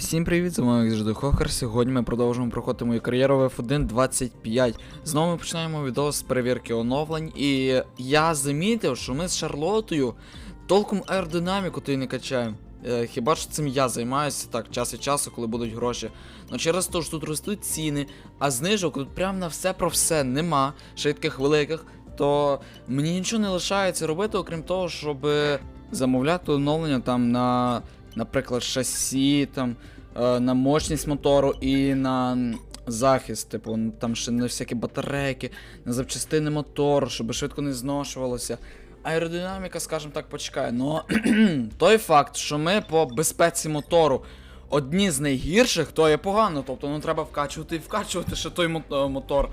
Всім привіт, з вами як завжди Хохер. Сьогодні ми продовжуємо проходити мою кар'єру в F1 25. Знову ми починаємо відео з перевірки оновлень. І я замітив, що ми з Шарлотою толком аеродинаміку то не качаємо. Е, Хіба що цим я займаюся так, час від часу, коли будуть гроші. Ну через те, що тут ростуть ціни, а знижок тут прям на все про все нема, ще таких великих, то мені нічого не лишається робити, окрім того, щоб замовляти оновлення там на, наприклад, шасі, там, е, на мощність мотору і на захист, типу, ну, там ще на всякі батарейки, на запчастини мотору, щоб швидко не зношувалося. Аеродинаміка, скажімо так, почекає. Но той факт, що ми по безпеці мотору одні з найгірших, то є погано. Тобто ну треба вкачувати і вкачувати ще той е, мотор.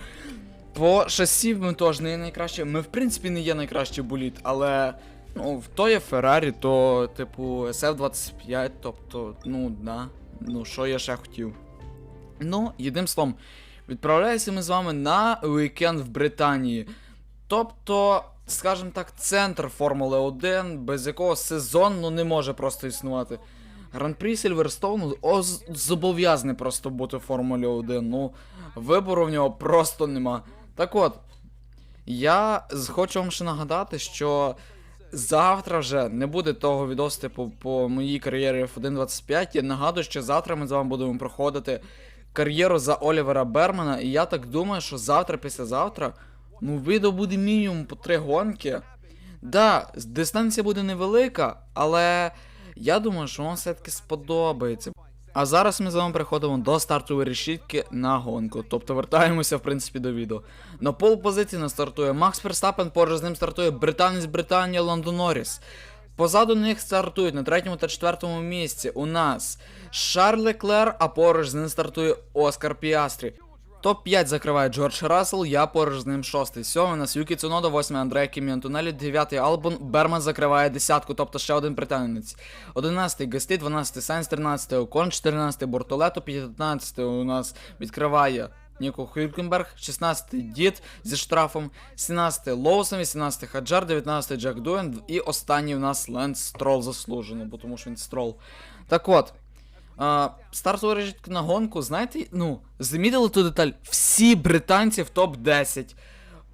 По шасі ми теж не є найкраще. Ми, в принципі, не є найкращий боліт, але ну, то є Феррарі, то, типу, SF25, тобто, ну, да. Ну, що я ще хотів. Ну, єдиним словом, відправляємося ми з вами на вікенд в Британії. Тобто, скажімо так, центр Формули 1, без якого сезон ну, не може просто існувати. Гран-прі Сільверстоуну зобов'язаний просто бути в Формулі 1. Ну, вибору в нього просто нема. Так от, я хочу вам ще нагадати, що завтра вже не буде того відосу типу, по моїй кар'єрі f 1.25. Я нагадую, що завтра ми з вами будемо проходити кар'єру за Олівера Бермана. І я так думаю, що завтра, післязавтра, ну, відео буде мінімум по три гонки. Да, дистанція буде невелика, але я думаю, що вам все-таки сподобається. А зараз ми з вами приходимо до стартової решітки на гонку. Тобто вертаємося, в принципі, до відео. На пол позиції нас стартує Макс Ферстапен, поруч з ним стартує британець Британія Лондон Норріс. Позаду них стартують на третьому та четвертому місці у нас Шарль Леклер, а поруч з ним стартує Оскар Піастрі. Топ-5 закриває Джордж Рассел, я поруч з ним шостий. Сьомий у нас Юкі Цунода, восьмий Андрея Кімі Антонелі, дев'ятий Албон, Берман закриває десятку, тобто ще один британець. Одинадцятий Гасті, дванадцятий Сайнс, тринадцятий Окон, чотирнадцятий Бортолето, п'ятнадцятий у нас відкриває Ніко Хюлькенберг, 16-й Дід зі штрафом, 17-й Лоусон, 18-й Хаджар, 19-й Джек Дуен і останній у нас Ленс Строл заслужено, бо тому що він строл. Так от, а, стартова на гонку, знаєте, ну, замітили ту деталь? Всі британці в топ-10.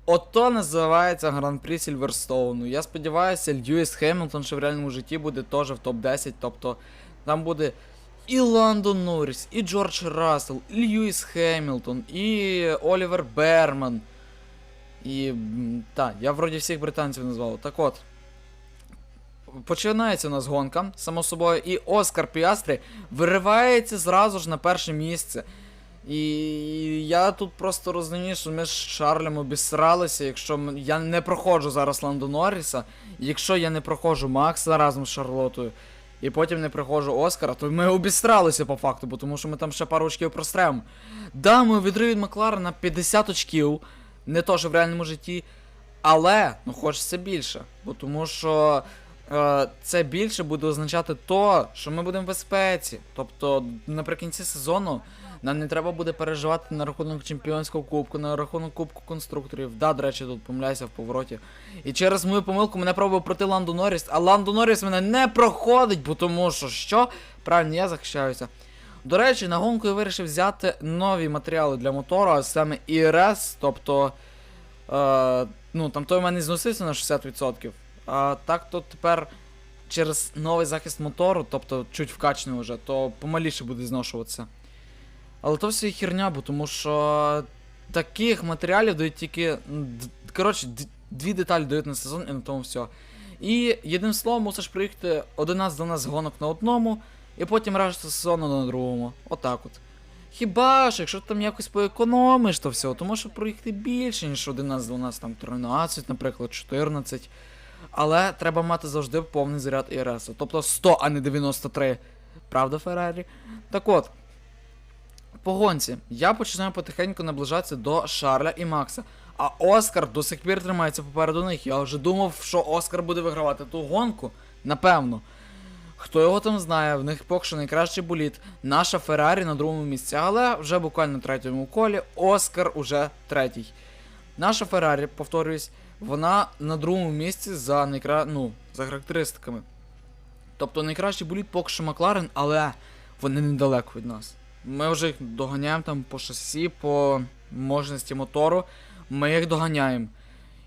Ото називається Гран-прі Сільверстоуну. Я сподіваюся, Льюіс Хемілтон ще в реальному житті буде теж в топ-10. Тобто там буде і Ландон Норріс, і Джордж Рассел, і Льюіс Хемілтон, і Олівер Берман. І. Так, я вроді всіх британців назвав. Так от. Починається у нас гонка, само собою, і Оскар Піастрі виривається зразу ж на перше місце. І я тут просто розумію, що ми з Шарлем обісралися, якщо я не проходжу зараз Ландо Норріса, якщо я не проходжу Макса разом з Шарлотою, і потім не проходжу Оскара, то ми обістралися по факту, бо тому що ми там ще пару очків простремо. Да, ми відрив від Макларена 50 очків, не то що в реальному житті, але ну хочеться більше. Бо тому що це більше буде означати то, що ми будемо в безпеці. Тобто наприкінці сезону нам не треба буде переживати на рахунок чемпіонського кубку, на рахунок кубку конструкторів. Да, до речі, тут помиляюся в повороті. І через мою помилку мене пробував проти Ландо Норріс, а Ландо Норріс мене не проходить, бо тому що що? Правильно, я захищаюся. До речі, на гонку я вирішив взяти нові матеріали для мотору, а саме ІРС, тобто. Е, ну, там той у мене зносився на 60%. А так то тепер через новий захист мотору, тобто чуть вкачаний вже, то помаліше буде зношуватися. Але то все херня, бо тому що таких матеріалів дають тільки. Коротше, дві деталі дають на сезон і на тому все. І єдиним словом мусиш приїхати 11-12 гонок на одному, і потім решта сезону на другому. Отак от. Хіба ж, якщо ти там якось поекономиш то все, то може проїхати більше, ніж 11-12, там 13, наприклад, 14. Але треба мати завжди повний заряд ІРС. Тобто 100, а не 93. Правда, Феррарі? Так от. По гонці я починаю потихеньку наближатися до Шарля і Макса. А Оскар до сих пір тримається попереду них. Я вже думав, що Оскар буде вигравати ту гонку. Напевно. Хто його там знає, в них поки що найкращий боліт. Наша Феррарі на другому місці, але вже буквально на третьому колі Оскар уже третій. Наша Феррарі, повторююсь, вона на другому місці за найкра... ну, за характеристиками. Тобто найкращий боліт поки що Макларен, але вони недалеко від нас. Ми вже їх доганяємо там по шасі, по можності мотору. Ми їх доганяємо.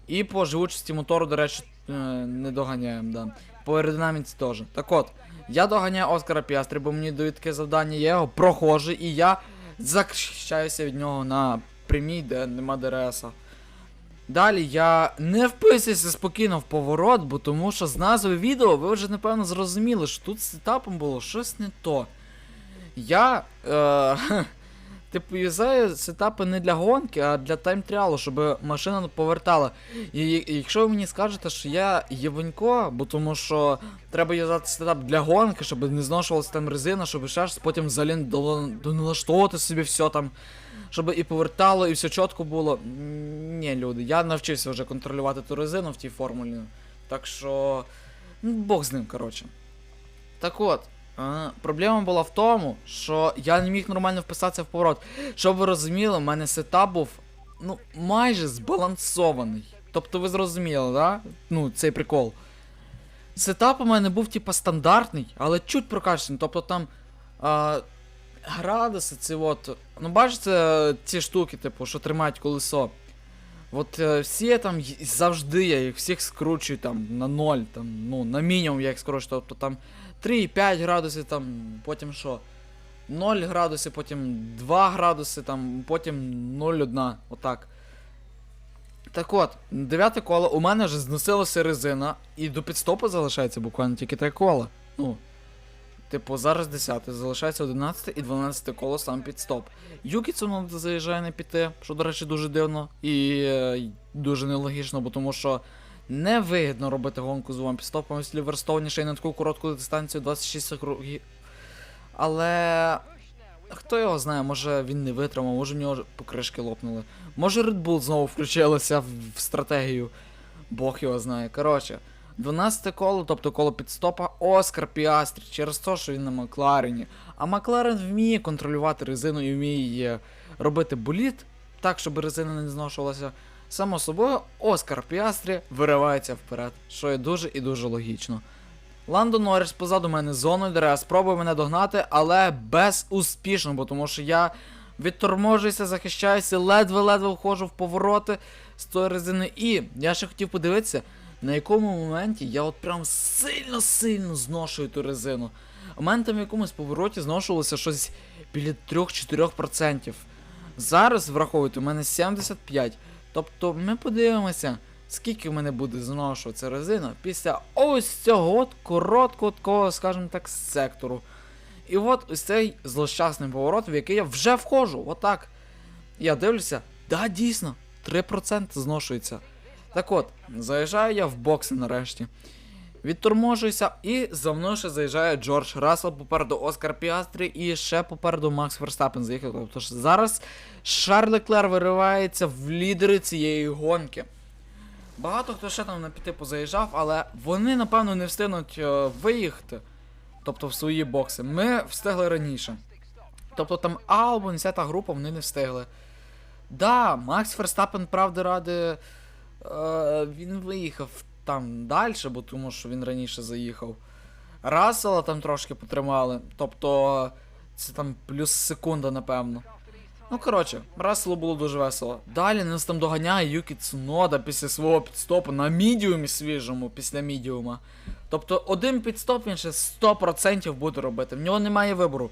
І по живучості мотору, до речі, е, не доганяємо, да. По аеродинаміці теж. Так от, я доганяю Оскара Піастрі, бо мені таке завдання, я його проходжу, і я захищаюся від нього на прямій, де нема ДРСа. Далі я не вписуюся спокійно в поворот, бо тому що з назви відео ви вже напевно зрозуміли, що тут з сетапом було щось не то. Я. Е, типу, юзаю сетапи не для гонки, а для тайм-тріалу, щоб машина повертала. І, якщо ви мені скажете, що я євонько, бо тому що треба юзати сетап для гонки, щоб не зношувалася там резина, щоб ще ж потім взагалі доналаштовувати собі все там, щоб і повертало, і все чітко було. Ні, люди, я навчився вже контролювати ту резину в тій формулі. Так що. Ну, Бог з ним, коротше. Так от. е, Проблема була в тому, що я не міг нормально вписатися в поворот. Щоб ви розуміли, у мене сетап був ну, майже збалансований. Тобто ви зрозуміли, да? Ну, цей прикол. Сетап у мене був типа стандартний, але чуть прокачаний. Тобто там а, градуси, ці от. Ну, бачите, ці штуки, типу, що тримають колесо. От е, всі там завжди я їх всіх скручую там на 0, там, ну, на мінімум я їх скручую, тобто там 3,5 градусів, там, потім що? 0 градусів, потім 2 градуси, там, потім 0,1, отак. Так от, дев'яте коло, у мене вже зносилася резина, і до підстопу залишається буквально тільки 3 кола. Ну. Типу, зараз 10, залишається 11 і 12 коло сам підстоп. Юкі Цунода заїжджає на піти, що, до речі, дуже дивно і е, дуже нелогічно, бо тому що невигідно робити гонку з двома підстопами в Сільверстоуні ще й на таку коротку дистанцію 26 округів. Але хто його знає, може він не витримав, може в нього покришки лопнули. Може Red Bull знову включилася в стратегію. Бог його знає. Коротше, 12 коло, тобто коло підстопа Оскар Піастрі через те, що він на Макларені. А Макларен вміє контролювати резину і вміє робити боліт так, щоб резина не зношувалася. Само собою, Оскар Піастрі виривається вперед, що є дуже і дуже логічно. Ландо Норріс позаду мене зоною ДРС спробує мене догнати, але безуспішно, бо тому що я відторможуюся, захищаюся, ледве-ледве входжу в повороти з тої резини. І я ще хотів подивитися, на якому моменті я от прям сильно-сильно зношую ту резину. У мене там в якомусь повороті зношувалося щось біля 3-4%. Зараз, враховуйте, у мене 75%. Тобто ми подивимося, скільки в мене буде зношуватися резина після ось цього от короткого такого, скажімо так, сектору. І от ось цей злощасний поворот, в який я вже входжу. Отак. Я дивлюся, да, дійсно, 3% зношується. Так от, заїжджаю я в бокси нарешті. Відторможуюся, і за мною ще заїжджає Джордж Рассел, попереду Оскар Піастрі і ще попереду Макс Верстапен заїхав. Тобто зараз Шарль Леклер виривається в лідери цієї гонки. Багато хто ще там на піти позаїжджав, але вони, напевно, не встигнуть е, виїхати. Тобто в свої бокси. Ми встигли раніше. Тобто там Албон, вся та група, вони не встигли. Да, Макс Ферстапен, правди ради, е, він виїхав там далі, бо тому що він раніше заїхав. Рассела там трошки потримали. Тобто, це там плюс секунда, напевно. Ну, коротше, Расселу було дуже весело. Далі нас там доганяє Юкі Цунода після свого підстопу на мідіумі свіжому, після мідіума. Тобто один підстоп він ще 100% буде робити. В нього немає вибору.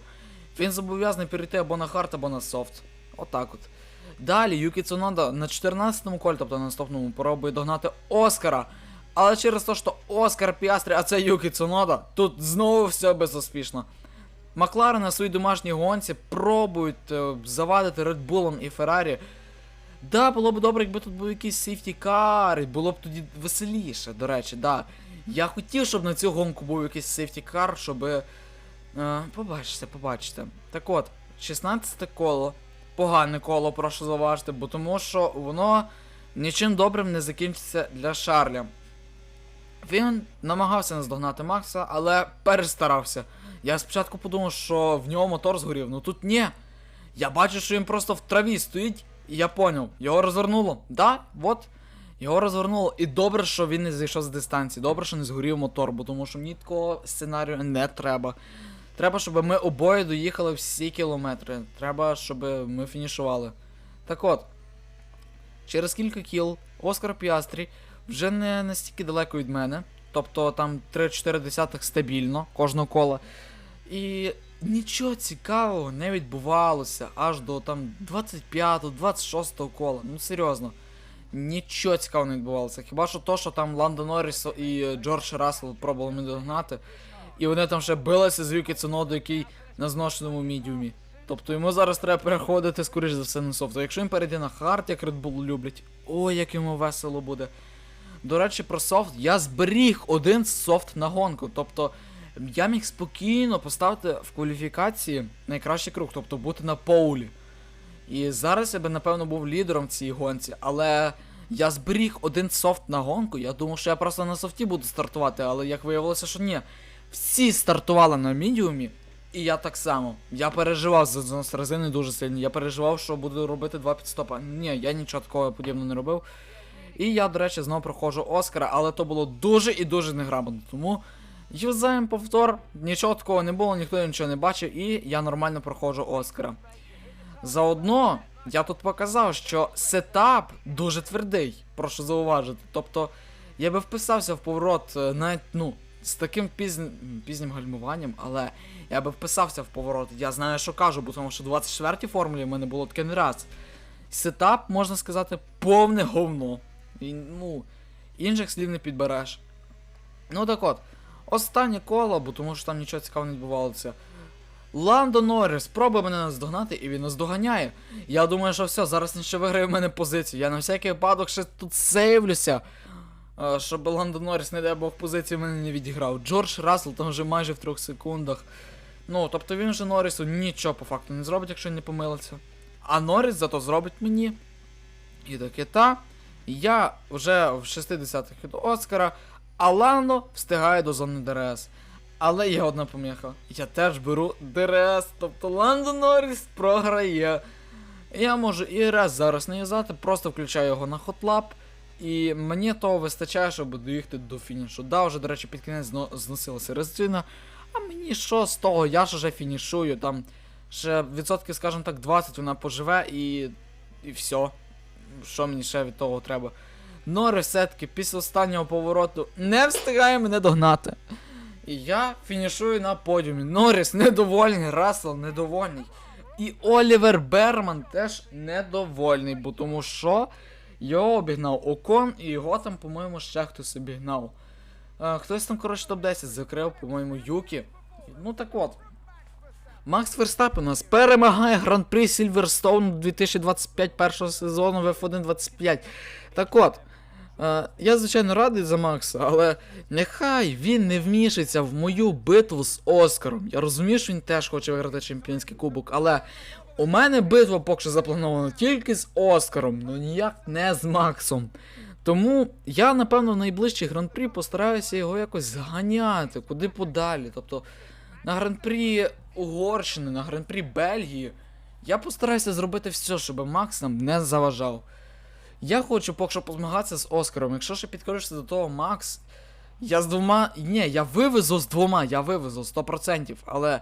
Він зобов'язаний перейти або на хард, або на софт. Отак от. Далі Юкі Цунода на 14-му колі, тобто на наступному, пробує догнати Оскара. Але через те, що Оскар Піастрі, а це Юкі Цунода, тут знову все безуспішно. Макларен на своїй домашній гонці пробують е, завадити Bull і Феррарі. Да, було б добре, якби тут був якийсь сейфтікар, і було б тоді веселіше, до речі, да. Я хотів, щоб на цю гонку був якийсь сейфтікар, щоб. Е, побачите, побачите. Так от, 16 коло. Погане коло, прошу зауважити, бо тому що воно нічим добрим не закінчиться для Шарля. Він намагався наздогнати Макса, але перестарався. Я спочатку подумав, що в нього мотор згорів, ну тут ні. Я бачу, що він просто в траві стоїть, і я поняв, його розвернуло. Да, от. Його розвернуло. І добре, що він не зійшов з дистанції. Добре, що не згорів мотор, бо тому що мені такого сценарію не треба. Треба, щоб ми обоє доїхали всі кілометри. Треба, щоб ми фінішували. Так от, через кілька кіл Оскар Піастрі вже не настільки далеко від мене. Тобто там 3-4 десятих стабільно кожного кола. І нічого цікавого не відбувалося аж до там 25-26 кола. Ну серйозно. Нічого цікавого не відбувалося. Хіба що то, що там Ландо Норріс і Джордж Рассел пробували мене догнати. І вони там ще билися з Юкі Цуноду, який на зношеному мідіумі. Тобто йому зараз треба переходити, скоріш за все, на софт. Якщо він перейде на хард, як Red Bull люблять, ой, як йому весело буде. До речі, про софт, я зберіг один софт на гонку. Тобто я міг спокійно поставити в кваліфікації найкращий круг, тобто бути на поулі. І зараз я би, напевно, був лідером в цій гонці, але я зберіг один софт на гонку. Я думав, що я просто на софті буду стартувати, але як виявилося, що ні. Всі стартували на мідіумі, і я так само. Я переживав за знос резини дуже сильно. Я переживав, що буду робити два підстопа. Ні, я нічого такого подібного не робив. І я, до речі, знову проходжу Оскара, але то було дуже і дуже неграмотно. Тому юзаємо повтор, нічого такого не було, ніхто нічого не бачив, і я нормально проходжу Оскара. Заодно я тут показав, що сетап дуже твердий, прошу зауважити. Тобто, я би вписався в поворот е, навіть, ну, з таким пізнім, пізнім гальмуванням, але я би вписався в поворот. Я знаю, що кажу, бо тому що в 24-й формулі в мене було таке не раз. Сетап, можна сказати, повне говно. І, ну, інших слів не підбереш. Ну так от, останнє коло, бо тому що там нічого цікавого не відбувалося. Ландо Норріс пробує мене наздогнати, і він наздоганяє. Я думаю, що все, зараз він ще виграє в мене позицію. Я на всякий випадок ще тут сейвлюся. Е, Щоб Ландо Норріс, не дай Бог, позицію в мене не відіграв. Джордж Рассел там вже майже в трьох секундах. Ну, тобто він же Норрісу нічого по факту не зробить, якщо не помилиться. А Норріс зато зробить мені. І таке та. Я вже в 60-х до Оскара, а Ландо встигає до зони ДРС. Але є одна поміха. Я теж беру ДРС, тобто Ландо Норріс програє. Я можу і раз зараз не юзати, просто включаю його на хотлап. І мені того вистачає, щоб доїхати до фінішу. Да, вже, до речі, під кінець зно- зносилася резина. А мені що з того, я ж уже фінішую, там ще відсотки, скажімо так, 20 вона поживе і. і все. Що мені ще від того треба? Норріс все-таки після останнього повороту не встигає мене догнати. І я фінішую на подіумі. Норріс недовольний, Рассел недовольний. І Олівер Берман теж недовольний, бо тому що його обігнав Окон і його там, по-моєму, ще хтось обігнав. Е, хтось там, коротше, топ-10 закрив, по-моєму, Юкі. Ну так от. Макс Верстапен у нас перемагає Гран-при Сільверстоун 2025 першого сезону в F1 25. Так от. Я, звичайно, радий за Макса, але нехай він не вмішиться в мою битву з Оскаром. Я розумію, що він теж хоче виграти чемпіонський кубок, але у мене битва поки що запланована тільки з Оскаром, ну ніяк не з Максом. Тому я, напевно, в найближчий гран-прі постараюся його якось зганяти, куди подалі. Тобто на гран-прі Угорщини, на гран-прі Бельгії. Я постараюся зробити все, щоб Макс нам не заважав. Я хочу поки що позмагатися з Оскаром. Якщо ще підкоришся до того, Макс. Я з двома. Ні, я вивезу з двома, я вивезу 100%. Але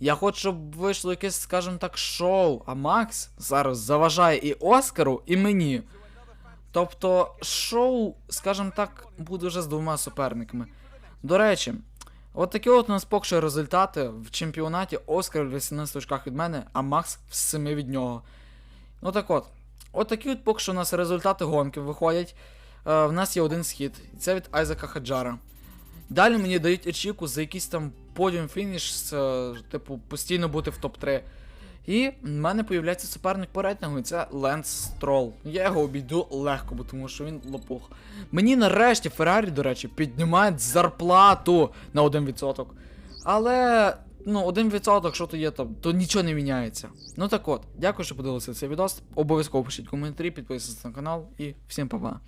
я хочу, щоб вийшло якесь, скажімо так, шоу. А Макс зараз заважає і Оскару, і мені. Тобто, шоу, скажімо так, буде вже з двома суперниками. До речі, от такі от у нас поки що результати в чемпіонаті Оскар в 18 очках від мене, а Макс в 7 від нього. Ну так от. От от поки що у нас результати гонки виходять. Е, в нас є один схід, це від Айзека Хаджара. Далі мені дають ачівку за якийсь там подіум фініш, е, типу, постійно бути в топ-3. І в мене появляється суперник по рейтингу, і це Ленс Строл. Я його обійду легко, бо тому що він лопух. Мені нарешті Феррарі, до речі, піднімають зарплату на 1%. Але, ну, 1%, що то є там, то нічого не міняється. Ну так от, дякую, що подивилися цей відос. Обов'язково пишіть коментарі, підписуйтесь на канал і всім па-па.